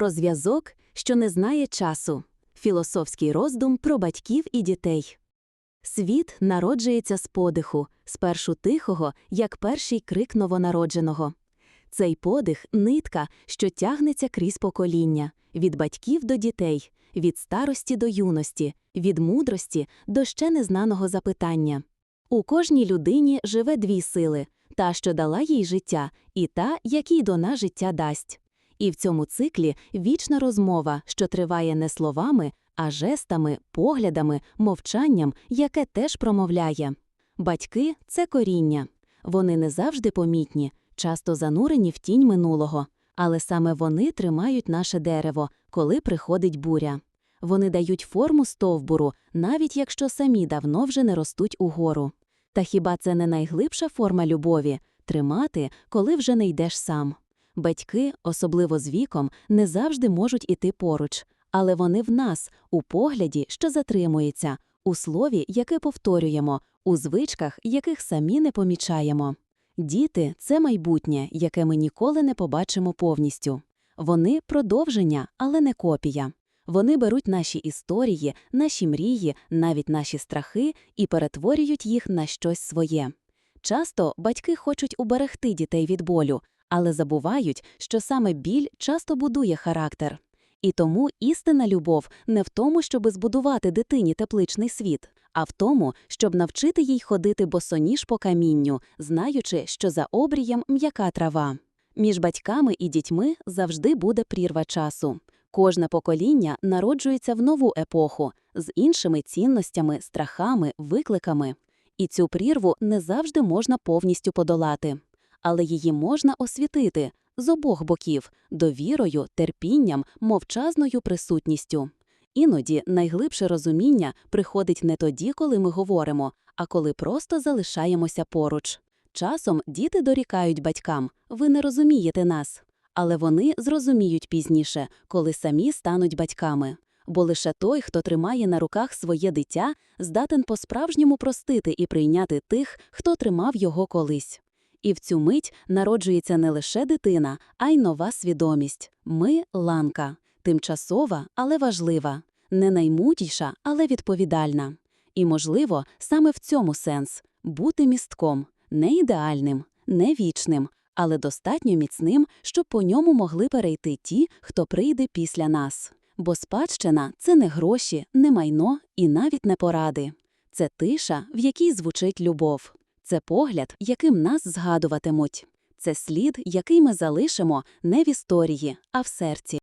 Про зв'язок, що не знає часу. Філософський роздум про батьків і дітей. Світ народжується з подиху, спершу тихого, як перший крик новонародженого. Цей подих нитка, що тягнеться крізь покоління, від батьків до дітей, від старості до юності, від мудрості до ще незнаного запитання. У кожній людині живе дві сили та, що дала їй життя, і та, якій дона життя дасть. І в цьому циклі вічна розмова, що триває не словами, а жестами, поглядами, мовчанням, яке теж промовляє. Батьки це коріння. Вони не завжди помітні, часто занурені в тінь минулого, але саме вони тримають наше дерево, коли приходить буря. Вони дають форму стовбуру, навіть якщо самі давно вже не ростуть угору. Та хіба це не найглибша форма любові тримати, коли вже не йдеш сам? Батьки, особливо з віком, не завжди можуть іти поруч, але вони в нас, у погляді, що затримується, у слові, яке повторюємо, у звичках, яких самі не помічаємо. Діти це майбутнє, яке ми ніколи не побачимо повністю. Вони продовження, але не копія. Вони беруть наші історії, наші мрії, навіть наші страхи і перетворюють їх на щось своє. Часто батьки хочуть уберегти дітей від болю, але забувають, що саме біль часто будує характер. І тому істинна любов не в тому, щоб збудувати дитині тепличний світ, а в тому, щоб навчити їй ходити босоніж по камінню, знаючи, що за обрієм м'яка трава. Між батьками і дітьми завжди буде прірва часу. Кожне покоління народжується в нову епоху з іншими цінностями, страхами, викликами. І цю прірву не завжди можна повністю подолати. Але її можна освітити з обох боків довірою, терпінням, мовчазною присутністю. Іноді найглибше розуміння приходить не тоді, коли ми говоримо, а коли просто залишаємося поруч. Часом діти дорікають батькам ви не розумієте нас. Але вони зрозуміють пізніше, коли самі стануть батьками. Бо лише той, хто тримає на руках своє дитя, здатен по-справжньому простити і прийняти тих, хто тримав його колись. І в цю мить народжується не лише дитина, а й нова свідомість. Ми ланка, тимчасова, але важлива, не наймутіша, але відповідальна. І, можливо, саме в цьому сенс бути містком, не ідеальним, не вічним, але достатньо міцним, щоб по ньому могли перейти ті, хто прийде після нас. Бо спадщина це не гроші, не майно і навіть не поради. Це тиша, в якій звучить любов. Це погляд, яким нас згадуватимуть. Це слід, який ми залишимо не в історії, а в серці.